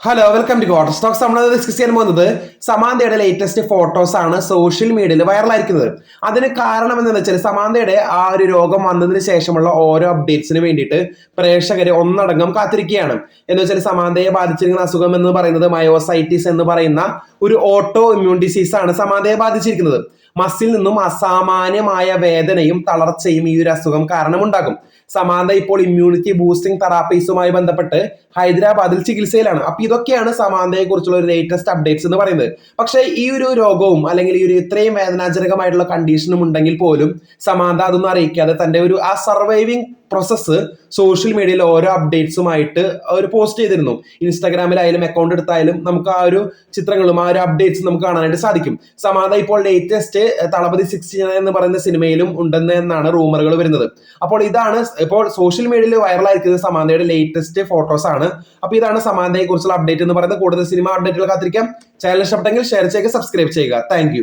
Hello welcome to water stocks നമ്മൾ discuss ചെയ്യാൻ പോകുന്നത് സമാന്തയുടെ ലേറ്റസ്റ്റ് ഫോട്ടോസ് ആണ് സോഷ്യൽ മീഡിയയിൽ വൈറലായിരിക്കുന്നത് അതിന് കാരണം എന്താണെന്ന് വെച്ചാൽ സമാന്തയുടെ ആ ഒരു രോഗം വന്നതിന് ശേഷമുള്ള ഓരോ അപ്ഡേറ്റ്സിന് വേണ്ടിയിട്ട് പ്രേക്ഷകർ ഒന്നടങ്കം കാത്തിരിക്കുകയാണ്. എന്ന് വെച്ചാൽ സമാന്തയെ ബാധിച്ചിരിക്കുന്ന അസുഖം എന്ന് പറയുന്നത് മയോസൈറ്റിസ് എന്ന് പറയുന്ന ഒരു ഓട്ടോ ഇമ്മ്യൂൺ ഡിസീസ് ആണ് സമാന്തയെ ബാധിച്ചിരിക്കുന്നത്. മസിൽ നിന്നും അസാമാന്യമായ വേദനയും തളർച്ചയും ഈ ഒരു അസുഖം കാരണമുണ്ടാകും സമാന്ത ഇപ്പോൾ ഇമ്മ്യൂണിറ്റി ബൂസ്റ്റിംഗ് തെറാപ്പീസുമായി ബന്ധപ്പെട്ട് ഹൈദരാബാദിൽ ചികിത്സയിലാണ്. അപ്പൊ ഇതൊക്കെയാണ് സമാന്തയെ കുറിച്ചുള്ള ഒരു ലേറ്റസ്റ്റ് അപ്ഡേറ്റ്സ് എന്ന് പറയുന്നത്. പക്ഷേ ഈ ഒരു രോഗവും അല്ലെങ്കിൽ ഈ ഒരു ഇത്രയും വേദനാജനകമായിട്ടുള്ള കണ്ടീഷനും ഉണ്ടെങ്കിൽ പോലും സമാന്ത അതൊന്നും അറിയിക്കാതെ തന്റെ ഒരു ആ സർവൈവിംഗ് പ്രോസസ്സ് സോഷ്യൽ മീഡിയയിൽ ഓരോ അപ്ഡേറ്റ്സുമായിട്ട് ഒരു പോസ്റ്റ് ചെയ്തിരുന്നു. ഇൻസ്റ്റാഗ്രാമിലായാലും അക്കൗണ്ട് എടുത്തായാലും നമുക്ക് ആ ഒരു ചിത്രങ്ങളും ആ ഒരു അപ്ഡേറ്റ്സും നമുക്ക് കാണാനായിട്ട് സാധിക്കും. സമാന്ത ഇപ്പോൾ ലേറ്റസ്റ്റ് തളപതി സിക്സ്റ്റി നയൻ എന്ന് പറയുന്ന സിനിമയിലും ഉണ്ടെന്ന് എന്നാണ് റൂമറുകൾ വരുന്നത്. അപ്പോൾ ഇതാണ് ഇപ്പോൾ സോഷ്യൽ മീഡിയയിൽ വൈറലായിരിക്കുന്നത് സമാന്തയുടെ ലേറ്റസ്റ്റ് ഫോട്ടോസ് ആണ്. അപ്പോൾ ഇതാണ് സമാന്തയെ കുറിച്ചുള്ള അപ്ഡേറ്റ് എന്ന് പറയുന്നത് കൂടുതൽ സിനിമ അപ്ഡേറ്റുകൾ കാത്തിരിക്കാം. ചാനൽ ഇഷ്ടപ്പെട്ടെങ്കിൽ ഷെയർ ചെയ്യുക സബ്സ്ക്രൈബ് ചെയ്യുക. താങ്ക്